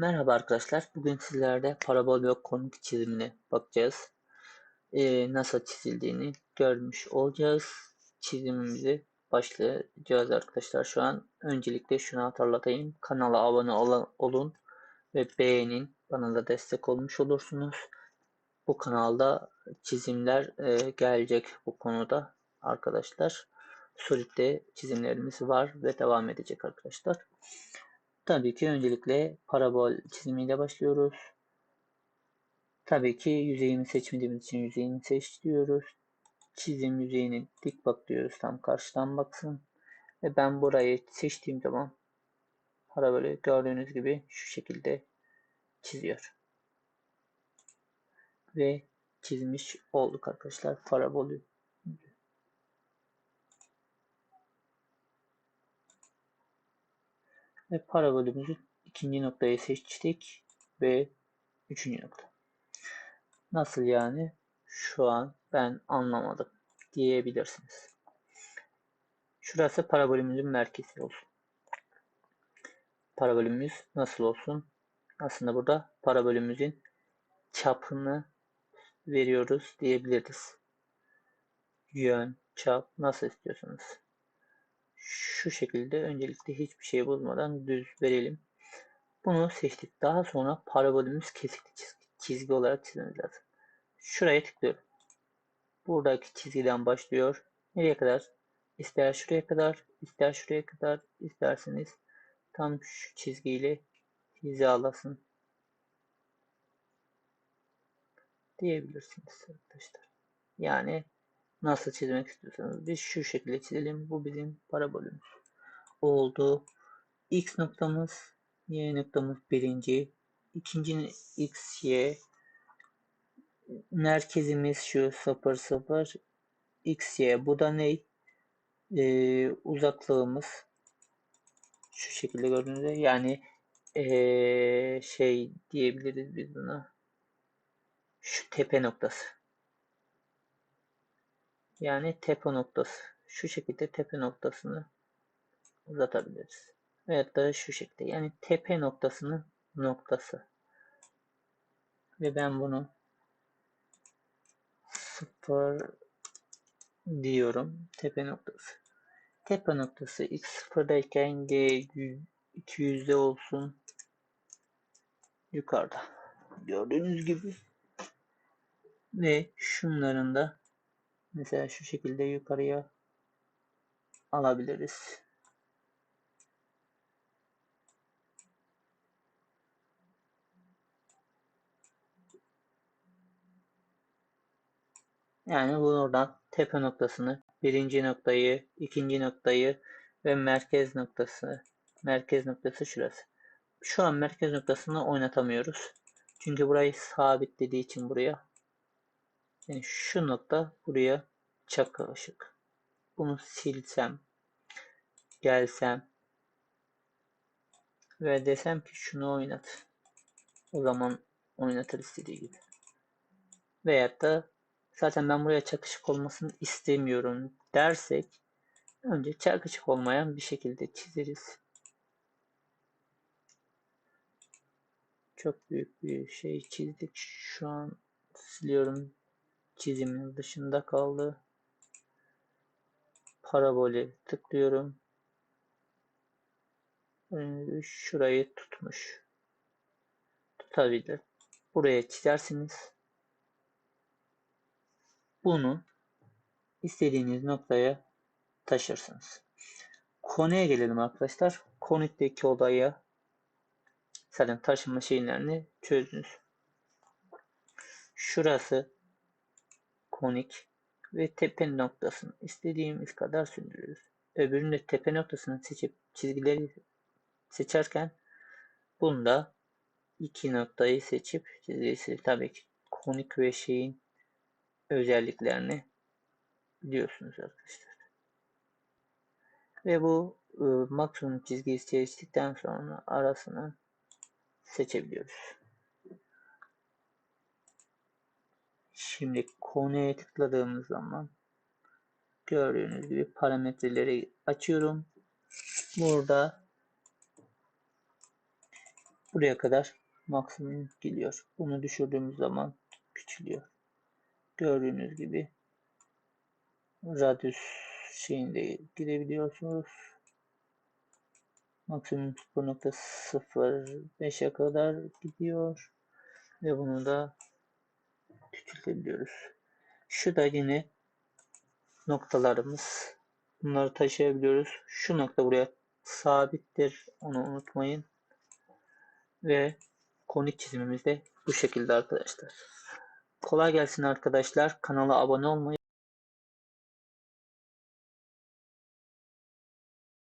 Merhaba arkadaşlar. Bugün sizlerde parabol ve konuk çizimine bakacağız. Ee, nasıl çizildiğini görmüş olacağız. Çizimimizi başlayacağız arkadaşlar. Şu an öncelikle şunu hatırlatayım. Kanala abone ol olun ve beğenin. Bana da destek olmuş olursunuz. Bu kanalda çizimler e, gelecek bu konuda arkadaşlar. Solid'de çizimlerimiz var ve devam edecek arkadaşlar. Tabii ki öncelikle parabol çizimiyle başlıyoruz. Tabii ki yüzeyini seçmediğimiz için yüzeyini seç diyoruz. Çizim yüzeyini dik bak diyoruz. Tam karşıdan baksın. Ve ben burayı seçtiğim zaman parabolü gördüğünüz gibi şu şekilde çiziyor. Ve çizmiş olduk arkadaşlar parabolü. Ve parabolümüzü ikinci noktayı seçtik ve üçüncü nokta. Nasıl yani? Şu an ben anlamadım diyebilirsiniz. Şurası parabolümüzün merkezi olsun. Parabolümüz nasıl olsun? Aslında burada parabolümüzün çapını veriyoruz diyebiliriz. Yön, çap nasıl istiyorsanız şu şekilde öncelikle hiçbir şey bozmadan düz verelim. Bunu seçtik. Daha sonra parabolümüz kesikli çizgi, çizgi olarak çizmemiz lazım. Şuraya tıklıyorum. Buradaki çizgiden başlıyor. Nereye kadar? İster şuraya kadar, ister şuraya kadar, isterseniz tam şu çizgiyle hizalasın diyebilirsiniz arkadaşlar. Yani nasıl çizmek istiyorsanız biz şu şekilde çizelim. Bu bizim parabolümüz oldu. X noktamız, Y noktamız birinci. ikinci X, Y. Merkezimiz şu 0, 0. X, Y. Bu da ne? Ee, uzaklığımız şu şekilde gördüğünüzde yani ee, şey diyebiliriz biz buna şu tepe noktası yani tepe noktası. Şu şekilde tepe noktasını uzatabiliriz. Veyahut da şu şekilde. Yani tepe noktasının noktası. Ve ben bunu sıfır diyorum. Tepe noktası. Tepe noktası x sıfırdayken g 200'de olsun. Yukarıda. Gördüğünüz gibi. Ve şunların da Mesela şu şekilde yukarıya alabiliriz. Yani buradan tepe noktasını, birinci noktayı, ikinci noktayı ve merkez noktası. Merkez noktası şurası. Şu an merkez noktasını oynatamıyoruz. Çünkü burayı sabitlediği için buraya yani şu nokta buraya çakı ışık. Bunu silsem, gelsem ve desem ki şunu oynat. O zaman oynatır istediği gibi. Veyahut da zaten ben buraya çakışık olmasını istemiyorum dersek önce çakışık olmayan bir şekilde çizeriz. Çok büyük bir şey çizdik. Şu an siliyorum çizimin dışında kaldı. Parabole tıklıyorum. Ee, şurayı tutmuş. Tutabilir. Buraya çizersiniz. Bunu istediğiniz noktaya taşırsınız. Konuya gelelim arkadaşlar. Konuktaki odaya zaten taşıma şeylerini çözdünüz. Şurası konik ve tepe noktasını istediğimiz kadar sündürürüz. Öbüründe tepe noktasını seçip çizgileri seçerken bunda iki noktayı seçip çizgisi tabii ki konik ve şeyin özelliklerini biliyorsunuz arkadaşlar. Ve bu e, maksimum çizgiyi seçtikten sonra arasını seçebiliyoruz. Şimdi konuya tıkladığımız zaman gördüğünüz gibi parametreleri açıyorum. Burada buraya kadar maksimum geliyor. Bunu düşürdüğümüz zaman küçülüyor. Gördüğünüz gibi radyüs şeyinde gidebiliyorsunuz. Maksimum 0.05'e kadar gidiyor. Ve bunu da küçültebiliyoruz. Şu da yine noktalarımız. Bunları taşıyabiliyoruz. Şu nokta buraya sabittir. Onu unutmayın. Ve konik çizimimiz de bu şekilde arkadaşlar. Kolay gelsin arkadaşlar. Kanala abone olmayı